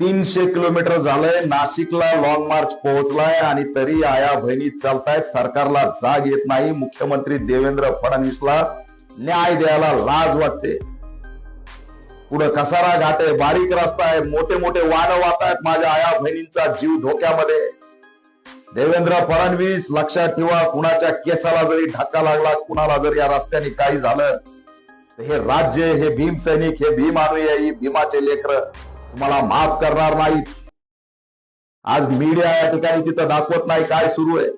तीनशे किलोमीटर झालंय. नाशिकला लॉंग मार्च पोहोचलाय आणि तरी आया बहिणी चालतायत. सरकारला जाग येत नाही. मुख्यमंत्री देवेंद्र फडणवीसला न्याय द्यायला लाज वाटते. पुढे कसारा घाट आहे बारीक रस्ता आहे. मोठे मोठे वाहन वाहत आहेत माझ्या आया बहिणींचा जीव धोक्यामध्ये. देवेंद्र फडणवीस लक्षात ठेवा कुणाच्या केसाला जरी धक्का लागला कुणाला जर या रस्त्याने काही झालं हे राज्य हे भीम सैनिक हे भीम अनुयायी भीमाचे लेकर तुम्हाला माफ करणार नाही. आज मीडिया या ठिकाणी तिथं दाखवत नाही काय सुरू आहे.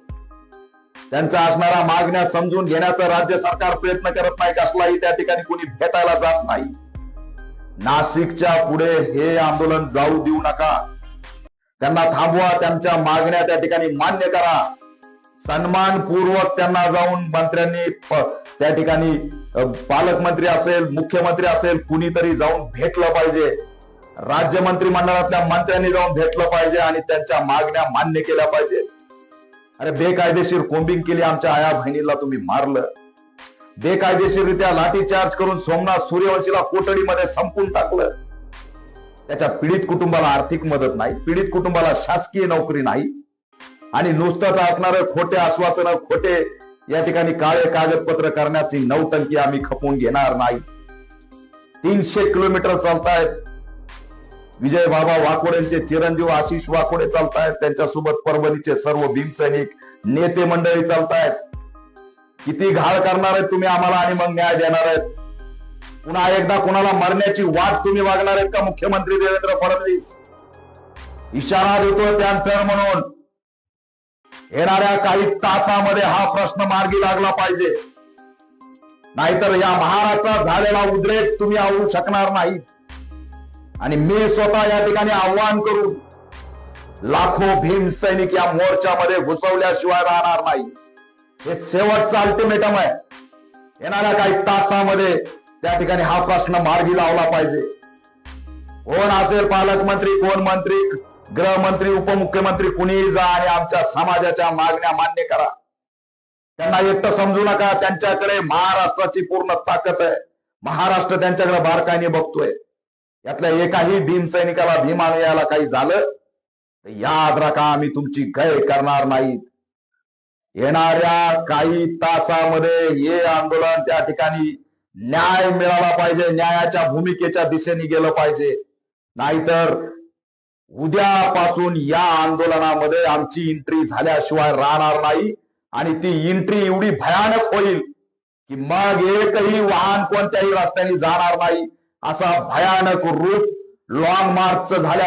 त्यांचा असणारा मागण्या समजून घेण्याचा राज्य सरकार प्रयत्न करत नाही कसलाही त्या ठिकाणी कोणी भेटायला जात नाही. नाशिकच्या पुढे हे आंदोलन जाऊ देऊ नका. त्यांना थांबवा त्यांच्या मागण्या त्या ठिकाणी मान्य करा. सन्मानपूर्वक त्यांना जाऊन मंत्र्यांनी त्या ठिकाणी पालकमंत्री असेल मुख्यमंत्री असेल कुणीतरी जाऊन भेटलं पाहिजे. राज्य मंत्रिमंडळातल्या मंत्र्यांनी जाऊन भेटलं पाहिजे आणि त्यांच्या मागण्या मान्य केल्या पाहिजे. अरे बेकायदेशीर कोम्बिंग केली आमच्या आया बहिणीला तुम्ही मारलं. बेकायदेशीररित्या लाठीचार्ज करून सोमनाथ सूर्यवंशीला कोठडीमध्ये संपून टाकलं. त्याच्या पीडित कुटुंबाला आर्थिक मदत नाही पीडित कुटुंबाला शासकीय नोकरी नाही आणि नुसतंच असणार खोटे आश्वासन खोटे या ठिकाणी काळे कागदपत्र करण्याची नौटंकी आम्ही खपवून घेणार नाही. तीनशे किलोमीटर चालतायत. विजय बाबा वाकोडेंचे चिरंजीव आशिष वाकोडे चालतायत. त्यांच्यासोबत परभणीचे सर्व भीमसैनिक नेते मंडळी चालतायत. किती घाळ करणार आहेत तुम्ही आम्हाला आणि मग न्याय देणार आहेत. पुन्हा एकदा कुणाला मरण्याची वाट तुम्ही वागणार आहेत का? मुख्यमंत्री देवेंद्र फडणवीस. इशारा देतोय त्यानंतर म्हणून. येणाऱ्या काही तासामध्ये हा प्रश्न मार्गी लागला पाहिजे. नाहीतर या महाराष्ट्रात झालेला उद्रेक तुम्ही आवडू शकणार नाही. आणि मी स्वतः या ठिकाणी आव्हान करून लाखो भीम सैनिक या मोर्चामध्ये घुसवल्याशिवाय राहणार नाही. हे शेवटचं अल्टिमेटम आहे. येणाऱ्या काही तासामध्ये त्या ठिकाणी हा प्रश्न मार्गी लावला पाहिजे. कोण असेल पालकमंत्री कोण मंत्री गृहमंत्री उपमुख्यमंत्री कुणीही जा आणि आमच्या समाजाच्या मागण्या मान्य करा. त्यांना एकटं समजू नका. त्यांच्याकडे महाराष्ट्राची पूर्ण ताकद आहे. महाराष्ट्र त्यांच्याकडे बारकाईने बघतोय. यातल्या एकाही भीम सैनिकाला भीमानुयाला काही झालं तर याद राखा आम्ही तुमची गय करणार नाहीत. येणाऱ्या काही तासामध्ये हे आंदोलन त्या ठिकाणी न्याय मिळाला पाहिजे न्यायाच्या भूमिकेच्या दिशेने गेलं पाहिजे. नाहीतर उद्यापासून या आंदोलनामध्ये आमची एंट्री झाल्याशिवाय राहणार नाही आणि ती एंट्री एवढी भयानक होईल की मग एकही वाहन कोणत्याही रस्त्याने जाणार नाही. असा भयानक रूप लॉंग मार्चचं झाल्या